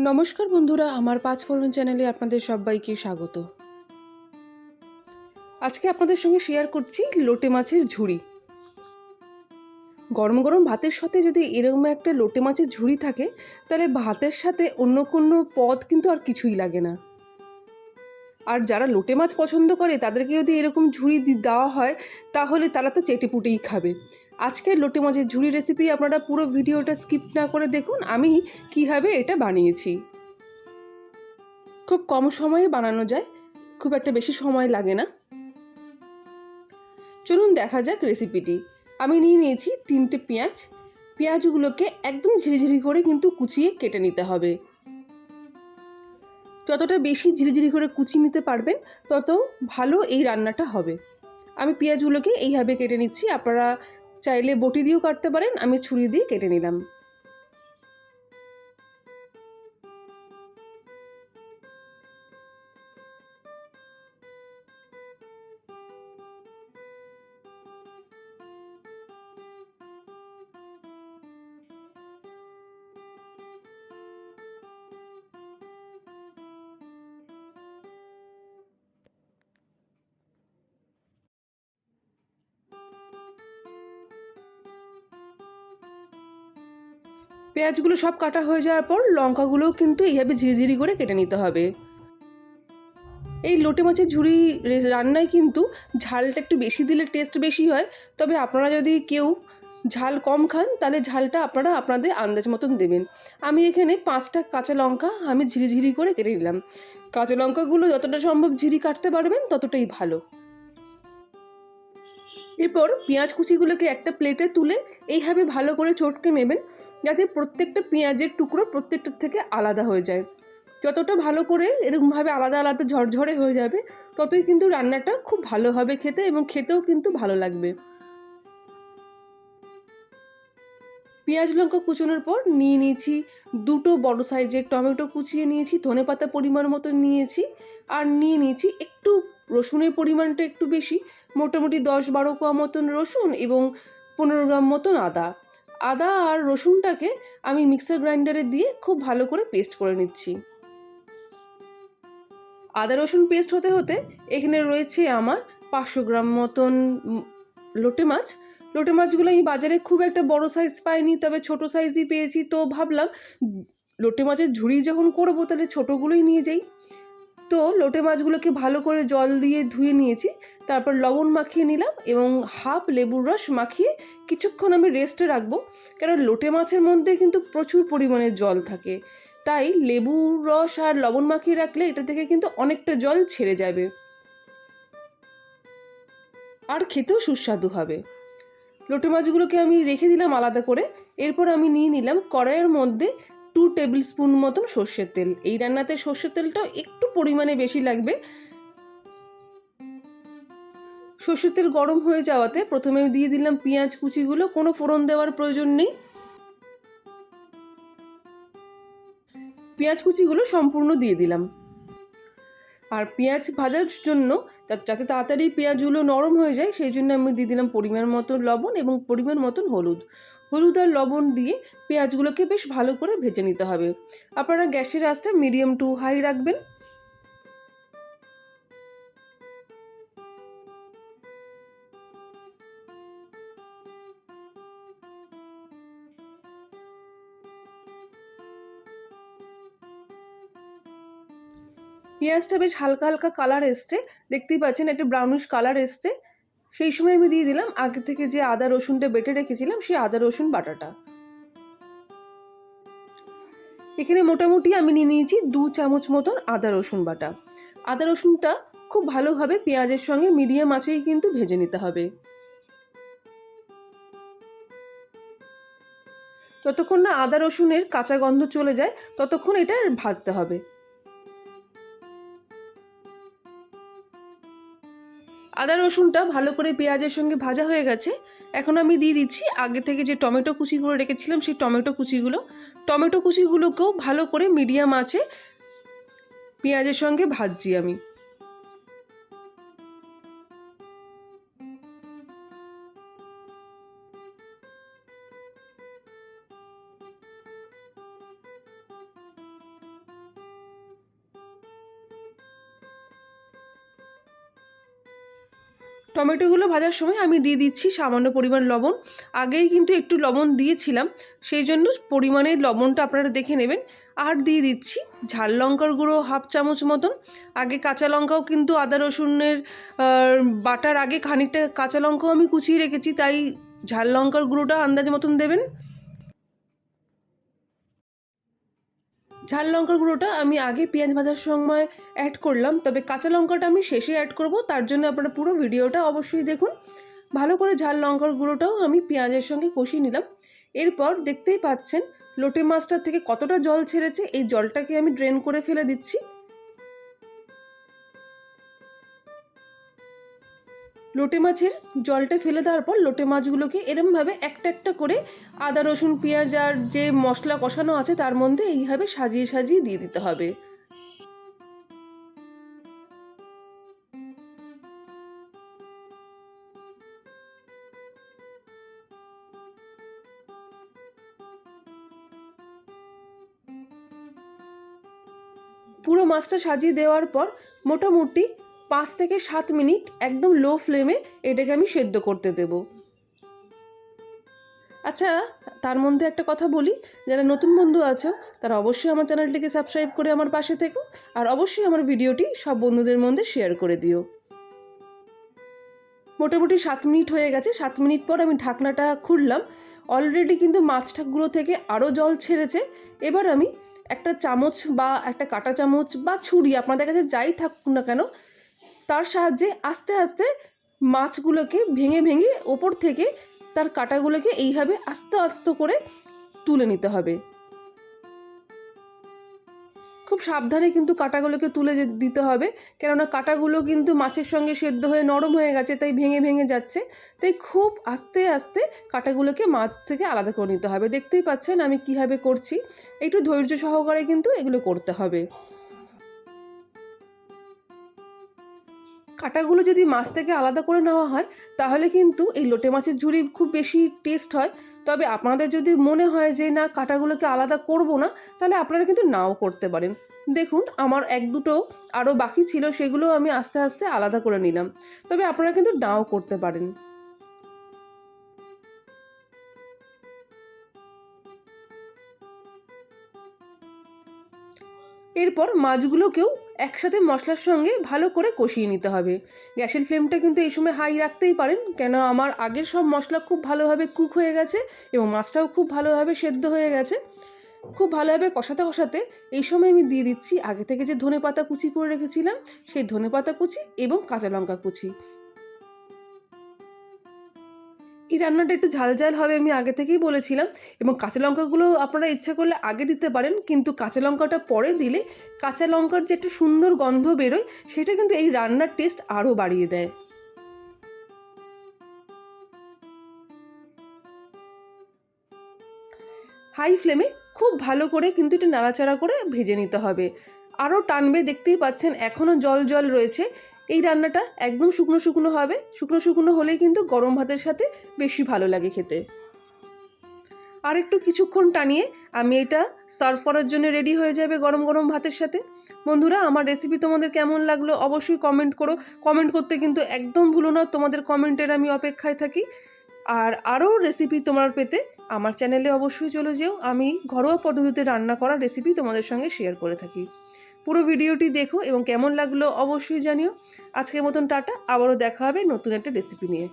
নমস্কার বন্ধুরা, আমার পাঁচ ফোরন চ্যানেলে আপনাদের সবাইকে স্বাগত। আজকে আপনাদের সঙ্গে শেয়ার করছি লোটে মাছের ঝুড়ি। গরম গরম ভাতের সাথে যদি এরকম একটা লোটে মাছের ঝুড়ি থাকে, তাহলে ভাতের সাথে অন্য কোনো পদ কিন্তু আর কিছুই লাগে না। আর যারা লোটে মাছ পছন্দ করে, তাদেরকে যদি এরকম ঝুড়ি দেওয়া হয়, তাহলে তারা তো চেটে পুটেই খাবে। আজকের লোটে মাছের ঝুড়ি রেসিপি আপনারা পুরো ভিডিওটা স্কিপ না করে দেখুন, আমি কীভাবে এটা বানিয়েছি। খুব কম সময়ে বানানো যায়, খুব একটা বেশি সময় লাগে না। চলুন দেখা যাক রেসিপিটি আমি নিয়ে নিয়েছি তিনটে পেঁয়াজ। পেঁয়াজগুলোকে একদম ঝিরিঝিরি করে কিন্তু কুচিয়ে কেটে নিতে হবে। যতটা বেশি ঝিরিঝিরি করে কুচিয়ে নিতে পারবেন, তত ভালো এই রান্নাটা হবে। আমি পেঁয়াজগুলোকে এইভাবে কেটে নিচ্ছি, আপনারা চাইলে বটি দিয়েও কাটতে পারেন, আমি ছুরি দিয়ে কেটে নিলাম। পেঁয়াজগুলো সব কাটা হয়ে যাওয়ার পর লঙ্কাগুলোও কিন্তু এইভাবে ঝিরিঝিরি করে কেটে নিতে হবে। এই লোটে মাছের ঝুড়ি রান্নায় কিন্তু ঝালটা একটু বেশি দিলে টেস্ট বেশি হয়। তবে আপনারা যদি কেউ ঝাল কম খান, তাহলে ঝালটা আপনারা আপনাদের আন্দাজ মতন দেবেন। আমি এখানে পাঁচটা কাঁচা লঙ্কা আমি ঝিরিঝিরি করে কেটে নিলাম। কাঁচা লঙ্কাগুলো যতটা সম্ভব ঝিরি কাটতে পারবেন, ততটাই ভালো। এরপর পেঁয়াজ কুচিগুলোকে একটা প্লেটে তুলে এইভাবে ভালো করে চটকে নেবেন, যাতে প্রত্যেকটা পেঁয়াজের টুকরো প্রত্যেকটার থেকে আলাদা হয়ে যায়। যতটা ভালো করে এরকমভাবে আলাদা আলাদা ঝরঝরে হয়ে যাবে, ততই কিন্তু রান্নাটা খুব ভালো হবে খেতে এবং খেতেও কিন্তু ভালো লাগবে। পেঁয়াজ লঙ্কা কুচোনোর পর নিয়ে নিয়েছি দুটো বড় সাইজের টমেটো কুচিয়ে নিয়েছি, ধনেপাতা পরিমাণ মতো নিয়েছি, আর নিয়ে নিয়েছি একটু রসুনের পরিমাণটা একটু বেশি, মোটামুটি দশ বারো কোয়া মতন রসুন এবং পনেরো গ্রাম মতন আদা। আদা আর রসুনটাকে আমি মিক্সার গ্রাইন্ডারে দিয়ে খুব ভালো করে পেস্ট করে নিচ্ছি। আদা রসুন পেস্ট হতে হতে এখানে রয়েছে আমার পাঁচশো গ্রাম মতন লোটে মাছ। লোটে মাছগুলো আমি বাজারে খুব একটা বড় সাইজ পাইনি, তবে ছোট সাইজই পেয়েছি। তো ভাবলাম লোটে মাছের ঝুড়ি যখন করব, তাহলে ছোটোগুলোই নিয়ে যাই। তো লোটে মাছগুলোকে ভালো করে জল দিয়ে ধুয়ে নিয়েছি, তারপর লবণ মাখিয়ে নিলাম এবং হাফ লেবুর রস মাখিয়ে কিছুক্ষণ আমি রেস্টে রাখব কারণ লোটে মাছের মধ্যে কিন্তু প্রচুর পরিমাণে জল থাকে। তাই লেবুর রস আর লবণ মাখিয়ে রাখলে এটা থেকে কিন্তু অনেকটা জল ছেড়ে যাবে। আর খেতেও সুস্বাদু হবে। লোটে মাছগুলোকে আমি রেখে দিলাম আলাদা করে, এরপর আমি নিয়ে নিলাম কড়াইয়ের মধ্যে টু টেবিল স্পুন মতন সর্ষের তেল। এই রান্নাতে সর্ষের তেলটাও একটু পরিমাণে বেশি লাগবে। সর্ষের তেল গরম হয়ে যাওয়াতে প্রথমে দিয়ে দিলাম পেঁয়াজ কুচিগুলো, কোনো ফোড়ন দেওয়ার প্রয়োজন নেই। পেঁয়াজ কুচিগুলো সম্পূর্ণ দিয়ে দিলাম। আর পেঁয়াজ ভাজার জন্য যাতে তাড়াতাড়ি পেঁয়াজগুলো নরম হয়ে যায়, সেই জন্য আমি দিয়ে দিলাম পরিমাণ মতো লবণ এবং পরিমাণ মতন হলুদ। হলুদ আর লবণ দিয়ে পেঁয়াজগুলোকে বেশ ভালো করে ভেজে নিতে হবে। আপনারা গ্যাসের আঁচটা মিডিয়াম টু হাই রাখবেন। পেঁয়াজটা বেশ হালকা হালকা কালার এসছে। দেখতেই পাচ্ছেন একটা ব্রাউনিশ কালার এসছে। সেই সময় আমি দিয়ে দিলাম। আগে থেকে যে আদা, রসুনটা বেটে রেখেছিলাম, সেই আদা, রসুন বাটাটা। এখানে মোটামুটি আমি নিয়ে নিয়েছি দু চামচ মতন আদা, রসুন বাটা। আদা, রসুনটা খুব ভালোভাবে পেঁয়াজের সঙ্গে মিডিয়াম আঁচেই কিন্তু ভেজে নিতে হবে। যতক্ষণ না আদা, রসুনের কাঁচা গন্ধ চলে যায়, ততক্ষণ এটা ভাজতে হবে। আদা রসুনটা ভালো করে পেঁয়াজের সঙ্গে ভাজা হয়ে গেছে। এখন আমি দিয়ে দিচ্ছি আগে থেকে যে টমেটো কুচি করে রেখেছিলাম, সেই টমেটো কুচিগুলো। টমেটো কুচিগুলোকেও ভালো করে মিডিয়াম আছে পেঁয়াজের সঙ্গে ভাজছি আমি। টমেটোগুলো ভাজার সময় আমি দিয়ে দিচ্ছি সামান্য পরিমাণ লবণ। আগেই কিন্তু একটু লবণ দিয়েছিলাম, সেই জন্য পরিমাণে লবণটা আপনারা দেখে নেবেন। আর দিয়ে দিচ্ছি ঝাল লঙ্কার গুঁড়ো হাফ চামচ মতন। আগে কাঁচা লঙ্কাও কিন্তু আদা রসুনের বাটার আগে খানিকটা কাঁচা লঙ্কাও আমি কুচিয়ে রেখেছি, তাই ঝাল লঙ্কার গুঁড়োটা আন্দাজ মতন দেবেন। ঝাল লঙ্কার গুঁড়োটা আমি আগে পেঁয়াজ ভাজার সময় অ্যাড করলাম, তবে কাঁচা লঙ্কাটা আমি শেষে অ্যাড করব, তার জন্য আপনারা পুরো ভিডিওটা অবশ্যই দেখুন। ভালো করে ঝাল লঙ্কার গুঁড়োটাও আমি পেঁয়াজের সঙ্গে কষিয়ে নিলাম। এরপর দেখতেই পাচ্ছেন, লোটে মাছটার থেকে কতটা জল ছেড়েছে, এই জলটাকে আমি ড্রেন করে ফেলে দিচ্ছি। লোটে মাছের জলটা ফেলে দেওয়ার পর লোটে মাছগুলোকে এরমভাবে একটা একটা করে আদা, রসুন, পেঁয়াজ আর যে মশলা কষানো আছে তার মধ্যে এইভাবে সাজিয়ে সাজিয়ে দিয়ে দিতে হবে। পুরো মাছটা সাজিয়ে দেওয়ার পর মোটামুটি পাঁচ থেকে সাত মিনিট একদম লো ফ্লেমে এটাকে আমি সেদ্ধ করতে দেব। আচ্ছা তার মধ্যে একটা কথা বলি, যারা নতুন বন্ধু আছো, তারা অবশ্যই আমার চ্যানেলটিকে সাবস্ক্রাইব করে আমার পাশে থেকো, আর অবশ্যই আমার ভিডিওটি সব বন্ধুদের মধ্যে শেয়ার করে দিও। মোটামুটি সাত মিনিট হয়ে গেছে, সাত মিনিট পর আমি ঢাকনাটা খুললাম। অলরেডি কিন্তু মাছটাগুলো থেকে আরও জল ছেড়েছে। এবার আমি একটা চামচ বা একটা কাঁটা চামচ বা ছুরি, আপনাদের কাছে যাই থাকুক না কেন তার সাহায্যে আস্তে আস্তে মাছগুলোকে ভেঙে ভেঙে ওপর থেকে তার কাঁটাগুলোকে এইভাবে আস্তে আস্তে করে তুলে নিতে হবে। খুব সাবধানে কিন্তু কাঁটাগুলোকে তুলে দিতে হবে, কেননা কাঁটাগুলো কিন্তু মাছের সঙ্গে সেদ্ধ হয়ে নরম হয়ে গেছে, তাই ভেঙে ভেঙে যাচ্ছে। তাই খুব আস্তে আস্তে কাঁটাগুলোকে মাছ থেকে আলাদা করে নিতে হবে। দেখতেই পাচ্ছেন আমি কীভাবে করছি। একটু ধৈর্য সহকারে কিন্তু এগুলো করতে হবে। কাঁটাগুলো যদি মাছ থেকে আলাদা করে নেওয়া হয়, তাহলে কিন্তু এই লোটে মাছের ঝুড়ি খুব বেশি টেস্ট হয়। তবে আপনাদের যদি মনে হয় যে, না, কাঁটাগুলোকে আলাদা করব না, তাহলে আপনারা কিন্তু নাও করতে পারেন। দেখুন, আমার এক দুটো আরও বাকি ছিল, সেগুলো আমি আস্তে আস্তে আলাদা করে নিলাম। তবে আপনারা কিন্তু নাও করতে পারেন। এরপর মাছগুলোকেও একসাথে মশলার সঙ্গে ভালো করে কষিয়ে নিতে হবে। গ্যাসের ফ্লেমটা কিন্তু এই সময় হাই রাখতেই পারেন কেন আমার আগের সব মশলা খুব ভালোভাবে কুক হয়ে গেছে এবং মাছটাও খুব ভালোভাবে সেদ্ধ হয়ে গেছে। খুব ভালোভাবে কষাতে কষাতে এই সময় আমি দিয়ে দিচ্ছি আগে থেকে যে ধনে পাতা কুচি করে রেখেছিলাম, সেই ধনে পাতা কুচি এবং কাঁচা লঙ্কা কুচি। এই রান্নাটা একটু ঝাল ঝাল হবে আমি আগে থেকেই বলেছিলাম এবং কাঁচা লঙ্কাগুলো আপনারা ইচ্ছা করলে আগে দিতে পারেন, কিন্তু কাঁচা লঙ্কাটা পরে দিলে কাঁচা লঙ্কার যে একটা সুন্দর গন্ধ বেরোয়, সেটা কিন্তু এই রান্নার টেস্ট আরও বাড়িয়ে দেয়। হাই ফ্লেমে খুব ভালো করে কিন্তু এটা নাড়াচাড়া করে ভেজে নিতে হবে। আরও টানবে দেখতেই পাচ্ছেন, এখনও জল জল রয়েছে। এই রান্নাটা একদম শুকনো শুকনো হবে। শুকনো শুকনো হলেই কিন্তু গরম ভাতের সাথে বেশি ভালো লাগে খেতে। আর একটু কিছুক্ষণ টানিয়ে আমি এটা সার্ভ করার জন্য রেডি হয়ে যাবে গরম গরম ভাতের সাথে। বন্ধুরা, আমার রেসিপি তোমাদের কেমন লাগল অবশ্যই কমেন্ট করো। কমেন্ট করতে কিন্তু একদম ভুলো না, তোমাদের কমেন্টের আমি অপেক্ষায় থাকি। আর আরও রেসিপি তোমার পেতে আমার চ্যানেলে অবশ্যই চলে যেও। আমি ঘরোয়া পদ্ধতিতে রান্না করা রেসিপি তোমাদের সঙ্গে শেয়ার করে থাকি। পুরো ভিডিওটি দেখো এবং কেমন লাগল অবশ্যই জানিও। আজকের মতন টাটা, আবারও দেখা হবে নতুন একটা রেসিপি নিয়ে।